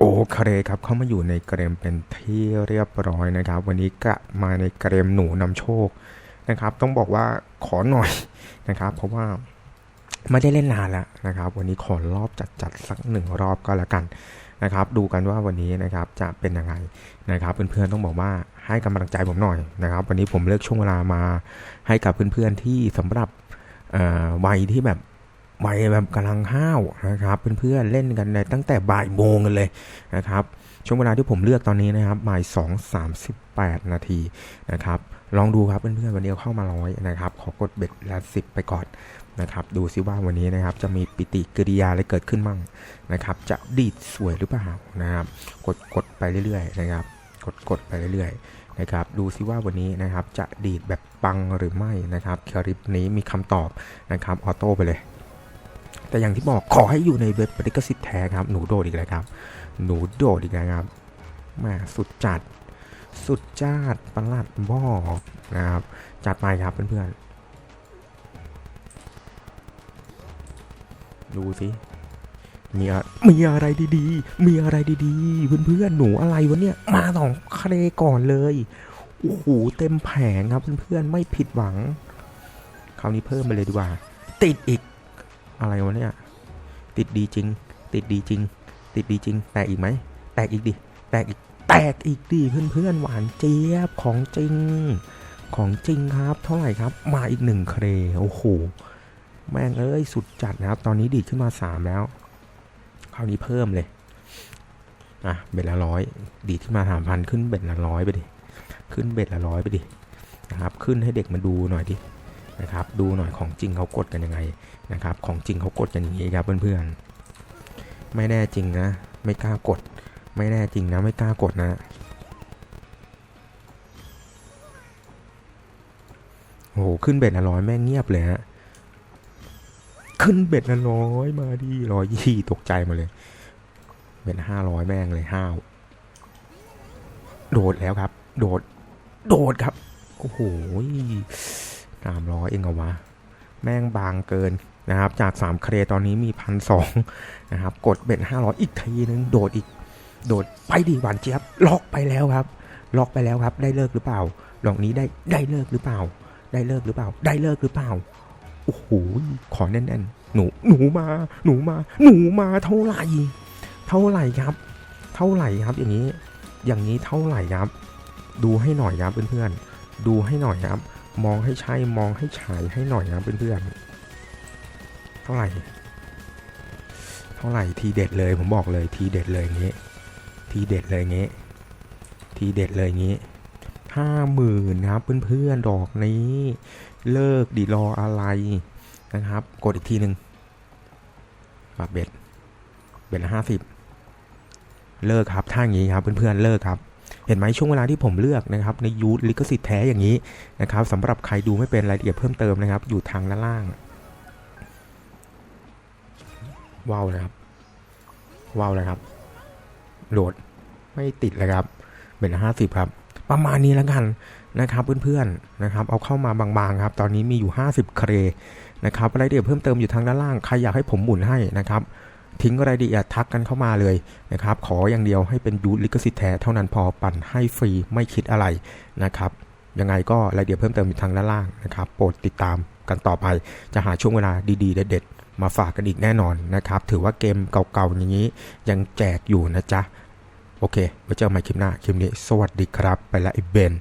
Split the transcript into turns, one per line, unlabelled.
โอเคครับเข้ามาอยู่ในเกมเป็นที่เรียบร้อยนะครับ วันนี้กะมาในเกมหนูนำโชคนะครับ ต้องบอกว่าขอหน่อยนะครับ เพราะว่าไม่ได้เล่นนานแล้วนะครับ วันนี้ขอรอบจัดจัดๆสักหนึ่งรอบก็แล้วกันนะครับ ดูกันว่าวันนี้นะครับจะเป็นยังไงนะครับ เพื่อนๆต้องบอกว่าให้กำลังใจผมหน่อยนะครับ วันนี้ผมเลือกช่วงเวลามาให้กับเพื่อนๆที่สำหรับวัยที่แบบ วัยแบบกำลังห้าวนะครับเพื่อนๆเล่นกันในตั้งแต่บ่ายโมงกันเลยนะครับช่วงเวลาที่ผมเลือกตอนนี้นะครับบ่ายสองสามสิบแปดนาทีนะครับลองดูครับเพื่อนๆวันนี้เข้ามาร้อยนะครับ ขอกดเบ็ดละสิบไปก่อนนะครับดูซิว่าวันนี้นะครับจะมีปิติกิริยาอะไรเกิดขึ้นบ้างนะครับ จะดีดสวยหรือเปล่านะครับ กดกดไปเรื่อยๆนะครับ กดกดไปเรื่อยๆนะครับ ดูซิว่าวันนี้นะครับจะดีดแบบปังหรือไม่นะครับคลิปนี้มีคำตอบนะครับออโต้ไปเลย แต่อย่างที่บอกขอให้อยู่ในเว็บปฏิกสิทธิ์แท้ครับ หนูโดดอีกแล้วครับ หนูโดดอีกแล้วครับมาสุดจัด สุดจัดประหลัดบอกนะครับ จัดไปครับเพื่อนๆ ดูสิมีอะมีอะไรดีๆ มีอะไรดีๆ เพื่อนๆ หนูอะไรวะเนี่ย มาสองเครก่อนเลย โอ้โห เต็มแผงครับเพื่อนๆ ไม่ผิดหวัง คราวนี้เพิ่มไปเลยดีกว่า ติดอีก อะไรวะเนี่ย ติดดีจริง ติดดีจริง ติดดีจริง แตกอีกไหม แตกอีกดิ แตกอีก แตกอีกดิเพื่อนๆ หวานเจี๊ยบของจริง ของจริงครับ เท่าไหร่ครับ มาอีกหนึ่งเครโอ้โห แม่งเอ้ย สุดจัดนะครับ ตอนนี้ดีดขึ้นมาสามแล้ว คราวนี้เพิ่มเลย อะ เบ็ดละร้อย ดีดขึ้นมาสามพันขึ้นเบ็ดละร้อยไปดิ ขึ้นเบ็ดละร้อยไปดิ นะครับ ขึ้นให้เด็กมาดูหน่อยดิ นะครับดูหน่อยของจริงเขากดกันยังไงนะครับของจริงเขากดกันอย่างนี้ครับเพื่อนๆไม่แน่จริงนะ ไม่กล้ากด ไม่แน่จริงนะไม่กล้ากดนะโอ้โหขึ้นเบ็ดละร้อยแม่งเงียบเลยฮะขึ้นเบ็ดละร้อยมาดิร้อยยี่ตกใจมาเลยเบ็ดห้าร้อยแม่งเลยห้าวโดดแล้วครับ โดด โดดครับ โอ้โห สามร้อยเองเหรอวะ แม่งบางเกินนะครับ จาก3เครตอนนี้มีพันสองนะครับ กดเบ็ดห้าร้อยอีกทีนึง โดดอีก โดดไปดีหวานเจี๊ยบ ล็อกไปแล้วครับ ล็อกไปแล้วครับ ได้เลิกหรือเปล่าลองนี้ได้ได้เลิกหรือเปล่า ได้เลิกหรือเปล่า ได้เลิกหรือเปล่า โอ้โห ขอแน่นๆ หนู หนูมา หนูมา หนูมาเท่าไหร่ เท่าไหร่ครับ เท่าไหร่ครับ อย่างนี้ อย่างนี้เท่าไหร่ครับ ดูให้หน่อยครับเพื่อนๆ ดูให้หน่อยครับ มองให้ใช่มองให้ฉายให้หน่อยครับเพื่อนๆเท่าไหร่ เท่าไหร่ทีเด็ดเลยผมบอกเลยทีเด็ดเลยอย่างนี้ ทีเด็ดเลยอย่างนี้ ทีเด็ดเลยอย่างนี้ห้าหมื่นครับเพื่อนๆดอกนี้ เลิกดีรออะไรนะครับ กดอีกทีหนึ่งปรับเบ็ดเบ็ดละห้าสิบเลิกครับ ถ้าอย่างนี้ครับเพื่อนๆเลิกครับ เห็นไหมช่วงเวลาที่ผมเลือกนะครับในยูทลิขสิทธิ์แท้อย่างนี้นะครับสำหรับใครดูไม่เป็นรายละเอียดเพิ่มเติมนะครับ อยู่ทางด้านล่างว้าวเลยครับว้าวเลยครับโหลดไม่ติดเลยครับเป็นห้าสิบครับ ประมาณนี้แล้วกันนะครับเพื่อนๆนะครับ เอาเข้ามาบางๆครับ ตอนนี้มีอยู่ 50 เครนะครับรายละเอียดเพิ่มเติมอยู่ทางด้านล่าง ใครอยากให้ผมหมุนให้นะครับ ทิ้งรายละเอียดทักกันเข้ามาเลยนะครับ ขออย่างเดียวให้เป็นยูทลิขสิทธิ์แท้เท่านั้นพอปั่นให้ฟรีไม่คิดอะไรนะครับ ยังไงก็รายละเอียดเพิ่มเติมอยู่ทางด้านล่างนะครับ โปรดติดตามกันต่อไป จะหาช่วงเวลาดีๆ เด็ดๆ มาฝากกันอีกแน่นอนนะครับ ถือว่าเกมเก่าๆอย่างนี้ยังแจกอยู่นะจ๊ะ โอเคไว้เจอกันใหม่คลิปหน้า คลิปนี้ สวัสดีครับ ไปละไอเบน